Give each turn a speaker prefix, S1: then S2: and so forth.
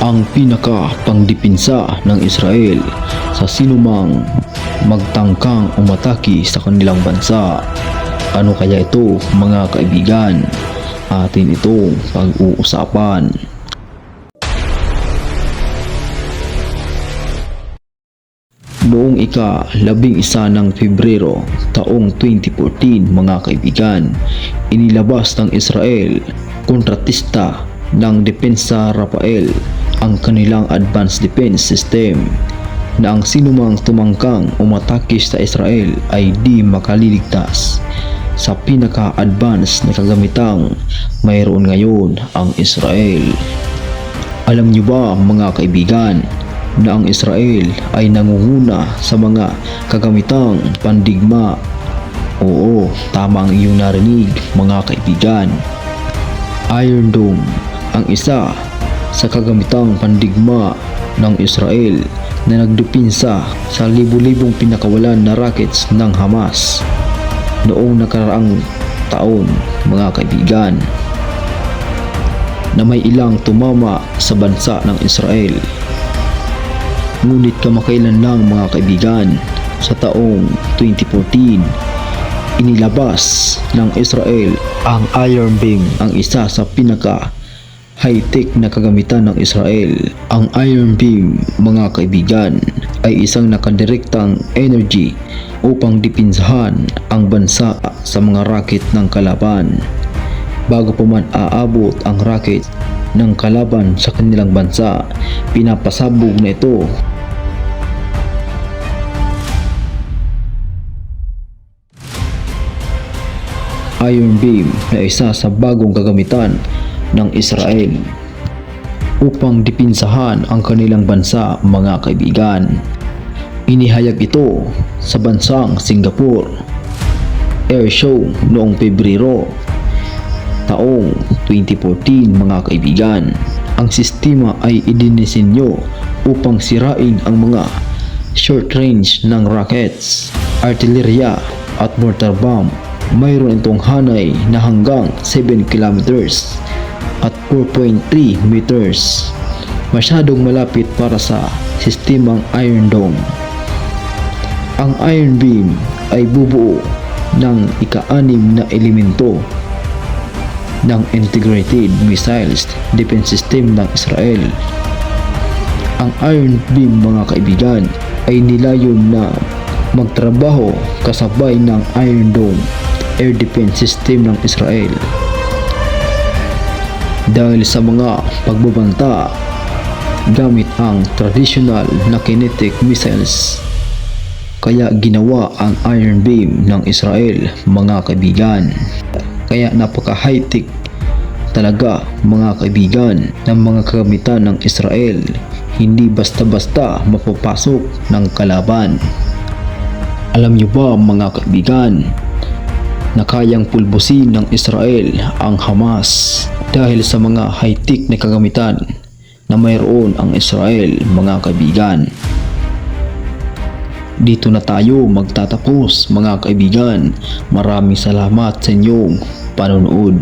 S1: ang pinaka pangdipinsa ng Israel sa sinumang magtangkang umataki sa kanilang bansa. Ano kaya ito mga kaibigan? Atin itong pag-uusapan. Noong ika labing isa ng Pebrero taong 2014 mga kaibigan, inilabas ng Israel kontratista ng Depensa Rafael ang kanilang advanced defense system na ang sinumang tumangkang umatake sa Israel ay di makaliligtas sa pinaka-advanced na kagamitang mayroon ngayon ang Israel. Alam niyo ba mga kaibigan na ang Israel ay nangunguna sa mga kagamitang pandigma? Oo, tama ang iyong narinig mga kaibigan. Iron Dome ang isa sa kagamitang pandigma ng Israel na nagdupinsa sa libu-libong pinakawalan na rockets ng Hamas noong nakaraang taon mga kaibigan na may ilang tumama sa bansa ng Israel. Ngunit kamakailan lang mga kaibigan sa taong 2014 inilabas ng Israel ang Iron Beam ang isa sa pinaka high-tech na kagamitan ng Israel. Ang Iron Beam, mga kaibigan, ay isang nakadirektang energy upang dipinsahan ang bansa sa mga rocket ng kalaban. Bago pa man aabot ang rocket ng kalaban sa kanilang bansa, pinapasabog na ito Iron Beam na isa sa bagong gagamitan ng Israel upang dipinsahan ang kanilang bansa mga kaibigan. Inihayag ito sa bansang Singapore Air Show noong Pebrero taong 2014 mga kaibigan. Ang sistema ay idinisenyo upang sirain ang mga short range ng rockets, artillerya at mortar bomb mayroon itong hanay na hanggang 7 kilometers at 4.3 meters. Masyadong malapit para sa sistemang Iron Dome. Ang Iron Beam ay bubuo ng ika-anim na elemento ng Integrated Missiles Defense System ng Israel. Ang Iron Beam mga kaibigan ay nilayon na magtrabaho kasabay ng Iron Dome air defense system ng Israel. Dahil sa mga pagbabanta gamit ang traditional na kinetic missiles kaya ginawa ang Iron Beam ng Israel mga kaibigan. Kaya napaka high-tech talaga mga kaibigan ng mga kagamitan ng Israel hindi basta-basta mapapasok ng kalaban. Alam niyo ba mga kaibigan na kayang pulbusin ng Israel ang Hamas dahil sa mga high-tech na kagamitan na mayroon ang Israel mga kaibigan. Dito na tayo magtatapos mga kaibigan. Maraming salamat sa inyong panonood.